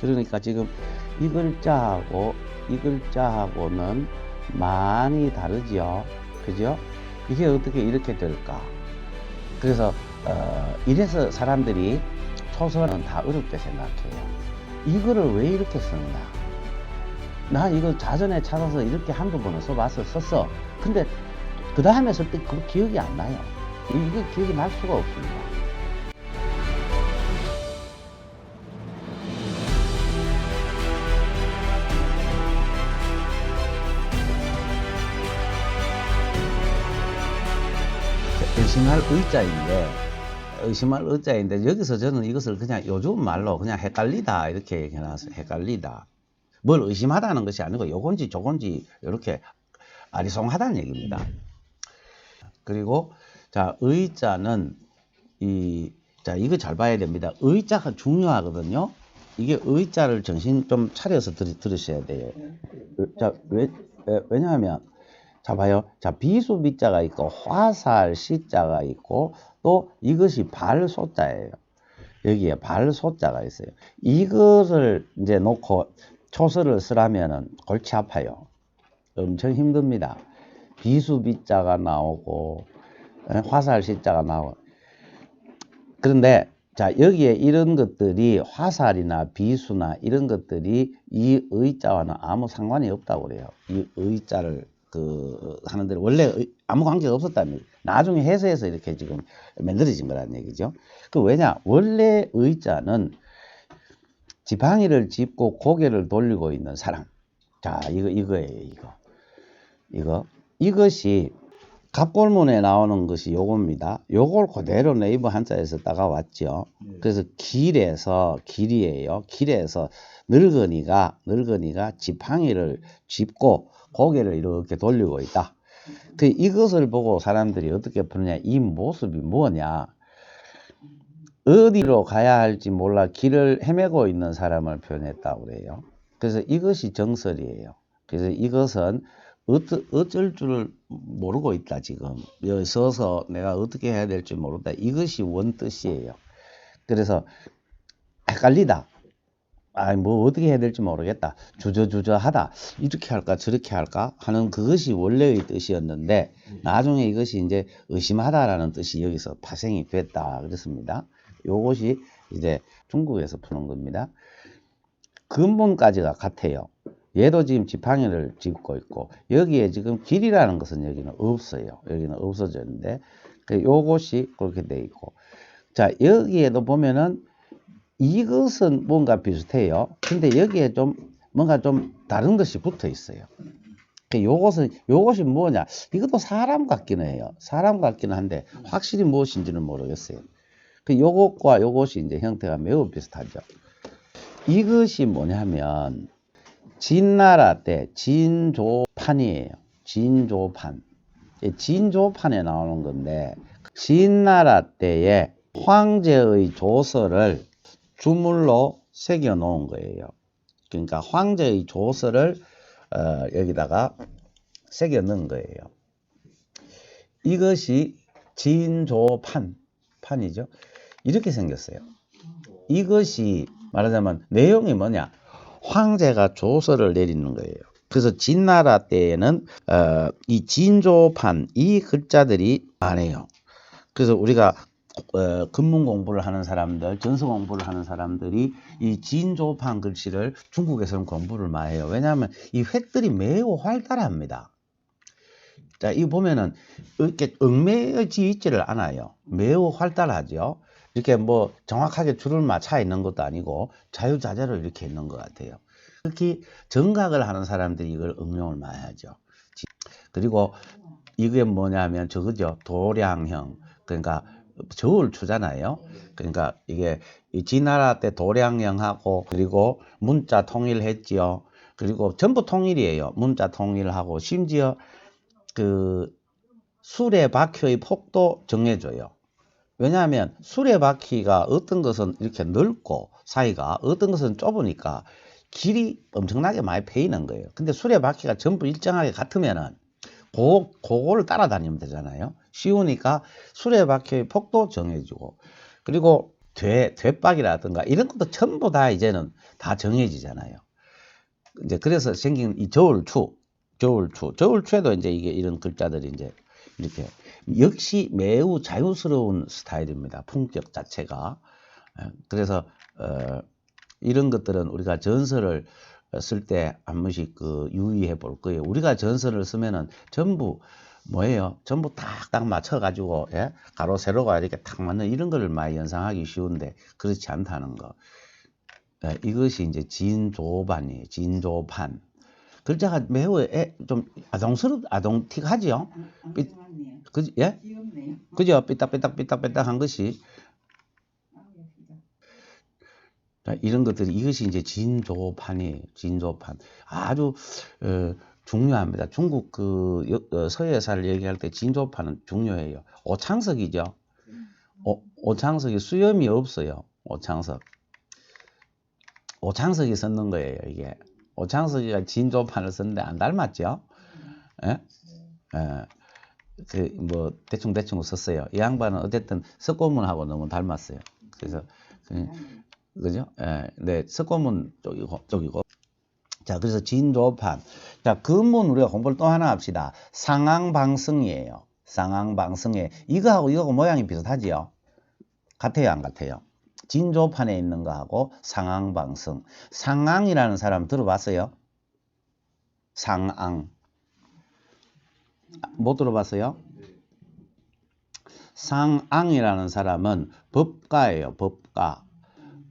그러니까 지금 이 글자하고 이 글자하고는 많이 다르죠. 그죠? 이게 어떻게 이렇게 될까? 그래서 어, 이래서 사람들이 초선은 다 어렵게 생각해요. 이거를 왜 이렇게 썼나? 나 이거 자전에 찾아서 이렇게 한두 번은 써봤어, 썼어. 근데 그 다음에 쓸 때 그 기억이 안 나요. 이- 이게 기억이 날 수가 없습니다. 의심할 의자인데 의심할 의자인데 여기서 저는 이것을 그냥 요즘 말로 그냥 헷갈리다 이렇게 얘기해놨어요. 헷갈리다. 뭘 의심하다는 것이 아니고 요건지 저건지 이렇게 아리송하다는 얘기입니다. 그리고 자 의자는 이 자 이거 잘 봐야 됩니다. 의자가 중요하거든요. 이게 의자를 정신 좀 차려서 들, 들으셔야 돼요. 자 왜, 왜- 왜냐하면 자 봐요. 자 비수 비자가 있고 화살 시자가 있고 또 이것이 발소자예요. 여기에 발소자가 있어요. 이것을 이제 놓고 초서를 쓰라면은 골치 아파요. 엄청 힘듭니다. 비수 비자가 나오고 에, 화살 시자가 나오고 그런데 자 여기에 이런 것들이 화살이나 비수나 이런 것들이 이 의자와는 아무 상관이 없다고 그래요. 이 의자를 그 하는 데는 원래 의- 아무 관계가 없었다는 나중에 해서해서 이렇게 지금 만들어진 거라는 얘기죠. 그 왜냐 원래 의자는 지팡이를 짚고 고개를 돌리고 있는 사람. 자 이거 이거예요 이거 이거 이것이 갑골문에 나오는 것이 요겁니다. 요걸 그대로 네이버 한자에서 따가왔죠. 그래서 길에서 길이에요. 길에서 늙은이가 늙은이가 지팡이를 짚고 고개를 이렇게 돌리고 있다. 그 이것을 보고 사람들이 어떻게 푸느냐 이 모습이 뭐냐 어디로 가야 할지 몰라 길을 헤매고 있는 사람을 표현했다고 그래요. 그래서 이것이 정설이에요. 그래서 이것은 어떠, 어쩔 줄을 모르고 있다 지금 여기 서서 내가 어떻게 해야 될지 모른다 이것이 원뜻이에요 그래서 헷갈리다 아이 뭐 어떻게 해야 될지 모르겠다. 주저주저하다. 이렇게 할까 저렇게 할까 하는 그것이 원래의 뜻이었는데 나중에 이것이 이제 의심하다라는 뜻이 여기서 파생이 됐다 그렇습니다. 요것이 이제 중국에서 푸는 겁니다. 근본까지가 같아요. 얘도 지금 지팡이를 짚고 있고 여기에 지금 길이라는 것은 여기는 없어요. 여기는 없어졌는데 그 요것이 그렇게 돼 있고. 자 여기에도 보면은 이것은 뭔가 비슷해요. 근데 여기에 좀 뭔가 좀 다른 것이 붙어 있어요. 그 요것은 요것이 뭐냐? 이것도 사람 같기는 해요. 사람 같기는 한데 확실히 무엇인지는 모르겠어요. 그 요것과 요것이 이제 형태가 매우 비슷하죠. 이것이 뭐냐면 진나라 때 진조판이에요. 진조판. 이 진조판에 나오는 건데 진나라 때에 황제의 조서를 주물로 새겨 놓은 거예요. 그러니까 황제의 조서를 어, 여기다가 새겨 넣은 거예요. 이것이 진조판 판이죠. 이렇게 생겼어요. 이것이 말하자면 내용이 뭐냐? 황제가 조서를 내리는 거예요. 그래서 진나라 때에는 어, 이 진조판 이 글자들이 많아요. 그래서 우리가 어, 근문 공부를 하는 사람들, 전서 공부를 하는 사람들이 이 진조판 글씨를 중국에서는 공부를 많이 해요. 왜냐하면 이 획들이 매우 활달합니다. 자, 이 보면은 이렇게 얽매여지 있지를 않아요. 매우 활달하죠. 이렇게 뭐 정확하게 줄을 맞춰 있는 것도 아니고 자유자재로 이렇게 있는 것 같아요. 특히 정각을 하는 사람들이 이걸 응용을 많이 하죠. 지- 그리고 이게 뭐냐면 저거죠. 도량형. 그러니까 저울 추잖아요. 그러니까 이게 이 진나라 때 도량형하고 그리고 문자 통일했지요. 그리고 전부 통일이에요. 문자 통일하고 심지어 그 수레바퀴의 폭도 정해줘요. 왜냐하면 수레바퀴가 어떤 것은 이렇게 넓고 사이가 어떤 것은 좁으니까 길이 엄청나게 많이 패이는 거예요. 근데 수레바퀴가 전부 일정하게 같으면은 고, 그거를 따라다니면 되잖아요. 쉬우니까 수레바퀴의 폭도 정해주고 그리고 돼, 돼박이라든가 이런 것도 전부 다 이제는 다 정해지잖아요. 이제 그래서 생긴 이 저울추, 저울추, 저울추에도 이제 이게 이런 글자들이 이제 이렇게 역시 매우 자유스러운 스타일입니다. 품격 자체가. 예, 그래서 어, 이런 것들은 우리가 전설을 쓸 때 한 번씩 그 유의해 볼 거예요. 우리가 전설을 쓰면은 전부 뭐예요? 전부 딱딱 맞춰 가지고 예? 가로 세로가 이렇게 딱 맞는 이런 거를 많이 연상하기 쉬운데 그렇지 않다는 거. 예, 이것이 이제 진조반이에요. 진조반. 글자가 매우 애, 좀 아동스럽 아동틱하지요. 삐- 삐... 그지? 예? 귀엽네요. 그죠? 삐딱삐딱 삐딱삐딱한 것이 아, 이런 것들이 이것이 이제 진조판이에요. 진조판. 아주 어, 중요합니다. 중국 그 여- 어, 서예사를 얘기할 때 진조판은 중요해요. 오창석이죠. 오, 오창석이 수염이 없어요. 오창석. 오창석이 썼는 거예요. 이게 오창석이가 진조판을 썼는데 안 닮았죠. 예? 예. 그 뭐 대충 대충 썼어요. 이 양반은 어쨌든 석고문하고 너무 닮았어요. 그래서 그, 그죠? 예, 네, 석고문 쪽이고, 쪽이고. 자, 그래서 진조판. 자, 근문 우리가 공부를 또 하나 합시다. 상황방성이에요. 상황방성에. 이거하고 이거하고 모양이 비슷하지요? 같아요, 안 같아요? 진조판에 있는 거하고 상황방성. 상황이라는 사람 들어봤어요? 상황. 아, 못 들어봤어요? 상앙이라는 사람은 법가예요, 법가.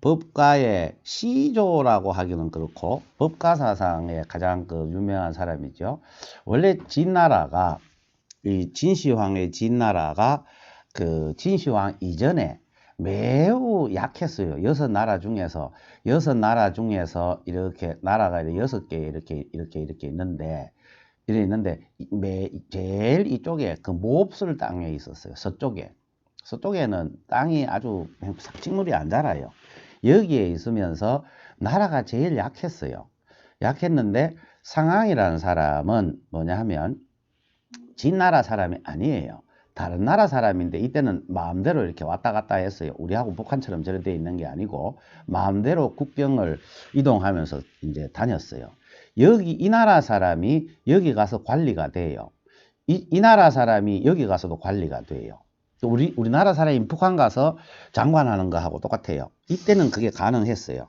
법가의 시조라고 하기는 그렇고 법가 사상의 가장 그 유명한 사람이죠. 원래 진나라가 이 진시황의 진나라가 그 진시황 이전에 매우 약했어요. 여섯 나라 중에서 여섯 나라 중에서 이렇게 나라가 여섯 개 이렇게 이렇게 이렇게 있는데 이래 있는데 이- 매 제일 이쪽에 그 몹쓸 땅에 있었어요. 서쪽에 서쪽에는 땅이 아주 식물이 안 자라요. 여기에 있으면서 나라가 제일 약했어요. 약했는데 상황이라는 사람은 뭐냐 하면 진 나라 사람이 아니에요. 다른 나라 사람인데 이때는 마음대로 이렇게 왔다 갔다 했어요. 우리하고 북한처럼 저렇게 돼 있는 게 아니고 마음대로 국경을 이동하면서 이제 다녔어요. 여기 이 나라 사람이 여기 가서 관리가 돼요. 이, 이 나라 사람이 여기 가서도 관리가 돼요. 우리 우리나라 사람이 북한 가서 장관하는 거하고 똑같아요. 이때는 그게 가능했어요.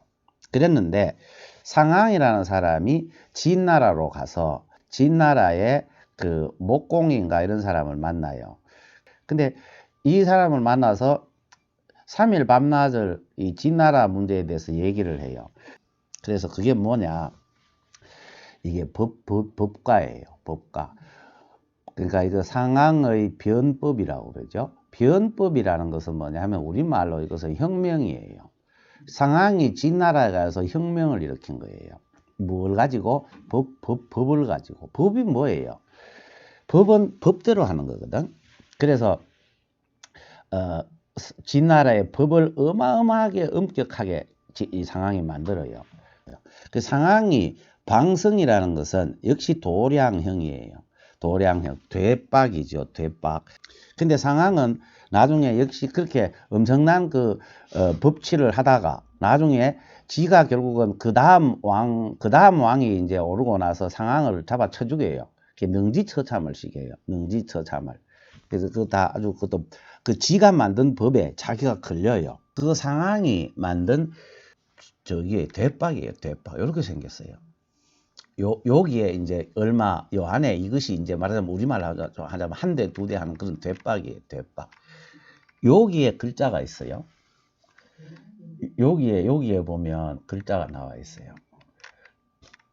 그랬는데 상황이라는 사람이 진나라로 가서 진나라의 그 목공인가 이런 사람을 만나요. 근데 이 사람을 만나서 3일 밤낮을 이 진나라 문제에 대해서 얘기를 해요. 그래서 그게 뭐냐? 이게 법, 법, 법가예요. 법가. 그러니까 이거 상황의 변법이라고 그러죠. 변법이라는 것은 뭐냐 하면 우리말로 이것은 혁명이에요. 상황이 진나라에 가서 혁명을 일으킨 거예요. 뭘 가지고? 법, 법, 법을 가지고. 법이 뭐예요? 법은 법대로 하는 거거든. 그래서 어, 스- 진나라의 법을 어마어마하게 엄격하게 지- 이 상황이 만들어요. 그 상황이 방성이라는 것은 역시 도량형이에요. 도량형, 되박이죠, 되박. 근데 상황은 나중에 역시 그렇게 엄청난 그 어, 법치를 하다가 나중에 지가 결국은 그 다음 왕, 그 다음 왕이 이제 오르고 나서 상황을 잡아쳐 죽여요. 그게 능지처참을 시켜요. 능지처참을. 그래서 그 다 아주 그것도 그 지가 만든 법에 자기가 걸려요. 그 상황이 만든 저기 대박이에요. 대박. 이렇게 생겼어요. 요, 여기에 이제 얼마, 요 안에 이것이 이제 말하자면 우리말 하자- 하자면 한 대, 두 대 하는 그런 대박이에요. 대박. 여기에 글자가 있어요. 여기에, 여기에 보면 글자가 나와 있어요.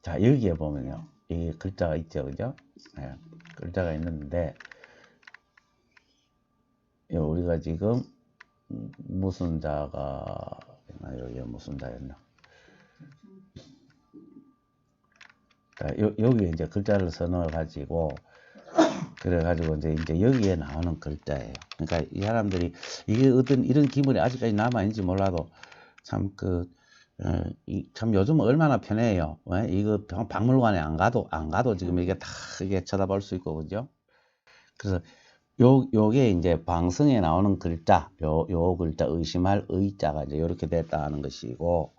자, 여기에 보면요. 이 글자가 있죠. 그죠? 예, 글자가 있는데, 요 우리가 지금 음, 무슨 자가 여기 무슨 자였나 자, 요, 여기 이제 글자를 선을 가지고 그래 가지고 이제 이제 여기에 나오는 글자예요. 그러니까 이 사람들이 이게 어떤 이런 기물이 아직까지 남아 있는지 몰라도 참 그 어, 요즘 얼마나 편해요. 왜? 이거 박- 박물관에 안 가도 안 가도 지금 이게 다 이게 쳐다볼 수 있고 그죠? 그래서 요, 요게 이제 방성에 나오는 글자, 요, 요 글자, 의심할 의자가 이제 요렇게 됐다 하는 것이고,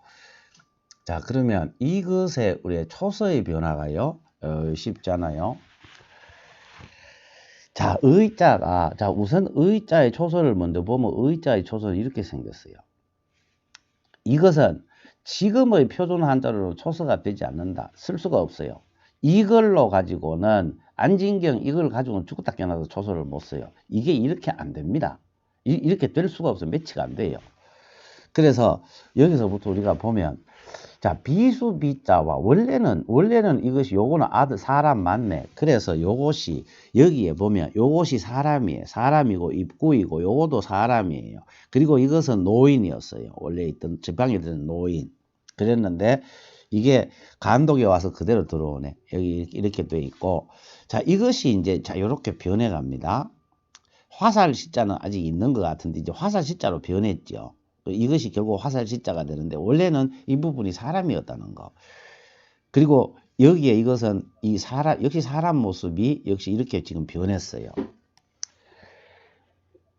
자, 그러면 이것의 우리의 초서의 변화가요, 어, 쉽잖아요. 자, 의자가, 자, 우선 의자의 초서를 먼저 보면 의자의 초서는 이렇게 생겼어요. 이것은 지금의 표준 한자로 초서가 되지 않는다. 쓸 수가 없어요. 이걸로 가지고는 안진경 이걸 가지고는 죽었다 깨어나서 초서를 못 써요. 이게 이렇게 안 됩니다. 이, 이렇게 될 수가 없어요. 매치가 안 돼요. 그래서 여기서부터 우리가 보면 자 비수 비자와 원래는 원래는 이것이 요거는 아들 사람 맞네. 그래서 요것이 여기에 보면 요것이 사람이에요. 사람이고 입구이고 요것도 사람이에요. 그리고 이것은 노인이었어요. 원래 있던 지방에 드는 노인. 그랬는데 이게 감독에 와서 그대로 들어오네. 여기 이렇게 돼 있고 자 이것이 이제 자 요렇게 변해 갑니다. 화살 시자는 아직 있는 것 같은데 이제 화살 시자로 변했죠. 이것이 결국 화살 시자가 되는데 원래는 이 부분이 사람이었다는 거. 그리고 여기에 이것은 이 사람 역시 사람 모습이 역시 이렇게 지금 변했어요.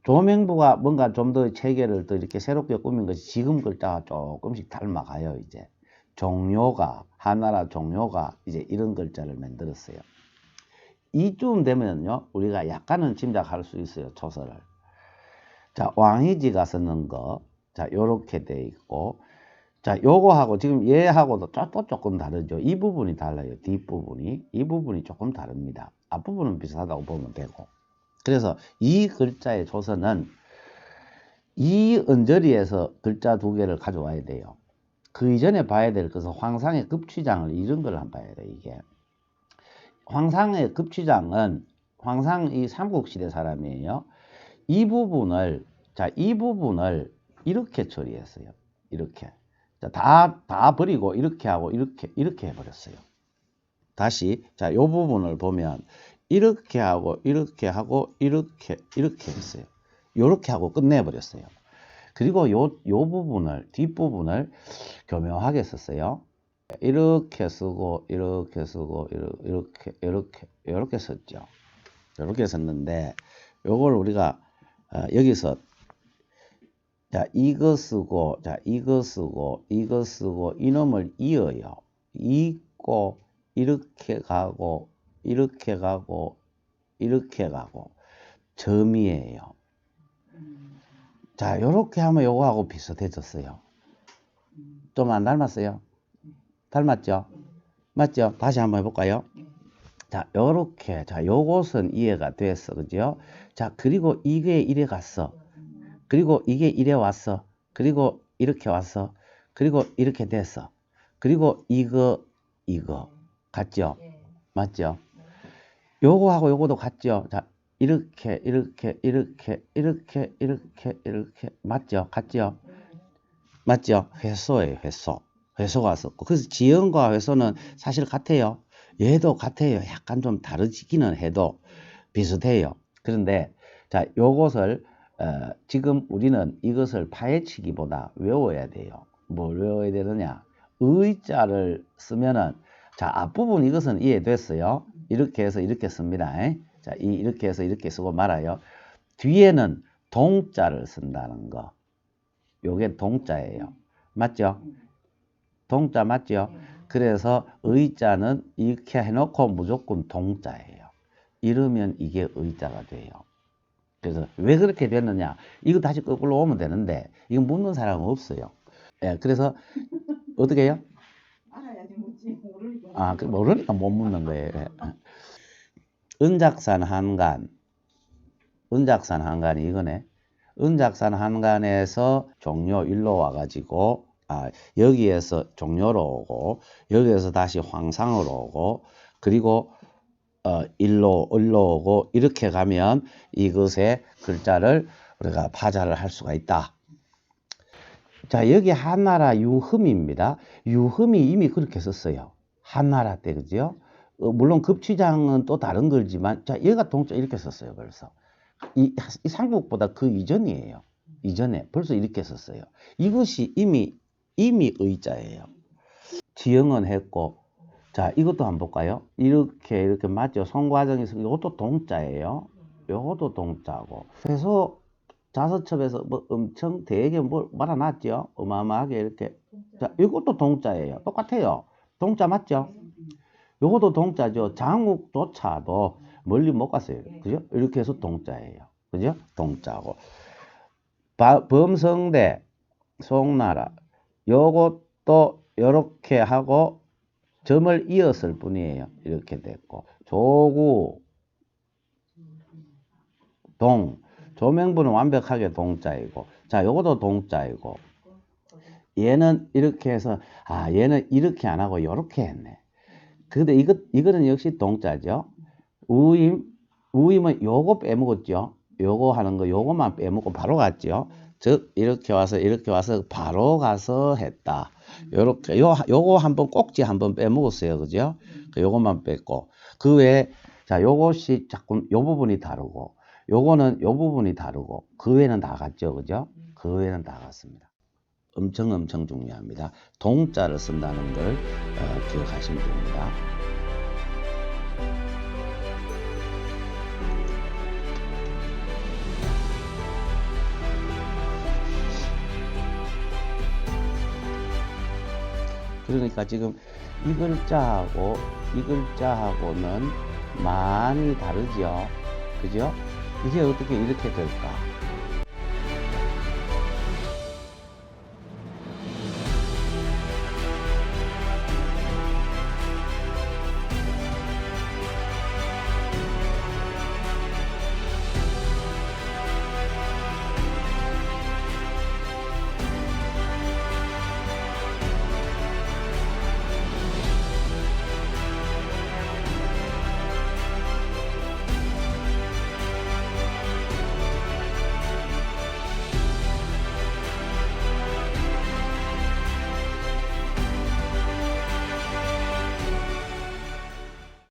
조명부가 뭔가 좀 더 체계를 더 이렇게 새롭게 꾸민 것이 지금 글자와 조금씩 닮아가요 이제 종료가 하나라 종료가 이제 이런 글자를 만들었어요. 이쯤 되면요 우리가 약간은 짐작할 수 있어요 초서를. 자 왕이지가 쓰는 거, 자 요렇게 돼 있고, 자 요거하고 지금 얘하고도 조- 또 조금 다르죠. 이 부분이 달라요. 뒷 부분이 이 부분이 조금 다릅니다. 앞 부분은 비슷하다고 보면 되고. 그래서 이 글자의 조서는 이 언저리에서 글자 두 개를 가져와야 돼요. 그 이전에 봐야 될 것은 황상의 급취장을 이런 걸 한번 봐야 돼 이게. 황상의 급취장은 황상 이 삼국시대 사람이에요. 이 부분을 자 이 부분을 이렇게 처리했어요. 이렇게 다다 버리고 이렇게 하고 이렇게 이렇게 해버렸어요. 다시 자 요 부분을 보면 이렇게 하고 이렇게 하고 이렇게 이렇게 했어요. 요렇게 하고 끝내버렸어요. 그리고 요, 요 부분을 뒷부분을 교묘하게 썼어요. 이렇게 쓰고 이렇게 쓰고 이렇게 이렇게 이렇게 썼죠. 이렇게 썼는데 요걸 우리가 어, 여기서 자 이거 쓰고 자 이거 쓰고 이거 쓰고 이놈을 이어요. 이고 이렇게 가고 이렇게 가고 이렇게 가고 점이에요. 자 요렇게 하면 요거하고 비슷해졌어요. 좀 안 닮았어요? 닮았죠? 맞죠? 다시 한번 해볼까요? 자, 요렇게. 자, 요것은 이해가 됐어. 그죠? 자, 그리고 이게 이래 갔어. 그리고 이게 이래 왔어. 그리고 이렇게 왔어. 그리고 이렇게 됐어. 그리고 이거, 이거. 같죠? 맞죠? 요거하고 요거도 같죠? 자, 이렇게, 이렇게, 이렇게, 이렇게, 이렇게, 이렇게. 맞죠? 같죠? 맞죠? 회소예요, 회소. 회소가 썼고. 그래서 지연과 회소는 사실 같아요. 얘도 같아요. 약간 좀 다르지기는 해도 비슷해요. 그런데 자, 요것을 어, 지금 우리는 이것을 파헤치기보다 외워야 돼요. 뭘 외워야 되느냐? 의자를 쓰면은 자, 앞부분 이것은 이해됐어요. 이렇게 해서 이렇게 씁니다. 자, 이 이렇게 해서 이렇게 쓰고 말아요. 뒤에는 동자를 쓴다는 거. 요게 동자예요. 맞죠? 동자 맞죠? 그래서 의자는 이렇게 해놓고 무조건 동자예요. 이러면 이게 의자가 돼요. 그래서 왜 그렇게 됐느냐? 이거 다시 거꾸로 오면 되는데 이거 묻는 사람은 없어요. 예, 그래서 어떻게 해요? 알아야지 묻지 모르니까. 아, 그 모르니까 못 묻는 거예요. 예. 은작산 한간, 은작산 한간이 이거네. 은작산 한간에서 종료 일로 와가지고 아, 여기에서 종료로 오고 여기에서 다시 황상으로 오고 그리고 어, 일로 일로 오고 이렇게 가면 이것의 글자를 우리가 파자를 할 수가 있다. 자 여기 한나라 유흠입니다. 유흠이 이미 그렇게 썼어요. 한나라 때 그죠? 어, 물론 급취장은 또 다른 걸지만 자 얘가 동자 이렇게 썼어요 벌써. 이, 이 삼국보다 그 이전이에요. 이전에 벌써 이렇게 썼어요. 이것이 이미 이미 의자예요. 지영은 했고 자 이것도 한번 볼까요? 이렇게 이렇게 맞죠? 송과정에서 이것도 동자예요. 요것도 동자고. 그래서 자서첩에서 뭐 엄청 되게 뭘 말아놨죠. 어마어마하게 이렇게. 자, 이것도 동자예요. 똑같아요. 동자 맞죠? 요것도 동자죠. 장욱조차도 멀리 못 갔어요. 그죠? 이렇게 해서 동자예요. 그죠? 동자고. 바- 범성대, 송나라. 요것도 요렇게 하고 점을 이었을 뿐이에요. 이렇게 됐고. 조구, 동. 조명부는 완벽하게 동자이고. 자, 요것도 동자이고. 얘는 이렇게 해서, 아, 얘는 이렇게 안 하고 요렇게 했네. 근데 이거, 이거는 역시 동자죠. 우임, 우임은 요거 빼먹었죠. 요거 하는 거, 요거만 빼먹고 바로 갔죠. 즉, 이렇게 와서, 이렇게 와서 바로 가서 했다. 요렇게, 요, 요거 한번 꼭지 한번 빼먹었어요. 그죠? 그 요것만 뺐고. 그 외에, 자, 요것이 자꾸, 요 부분이 다르고, 요거는 요 부분이 다르고, 그 외에는 다 같죠. 그죠? 그 외에는 다 같습니다. 엄청 엄청 중요합니다. 동자를 쓴다는 걸 어, 기억하시면 됩니다. 그러니까 지금 이 글자하고 이 글자하고는 많이 다르죠. 그죠? 이게 어떻게 이렇게 될까?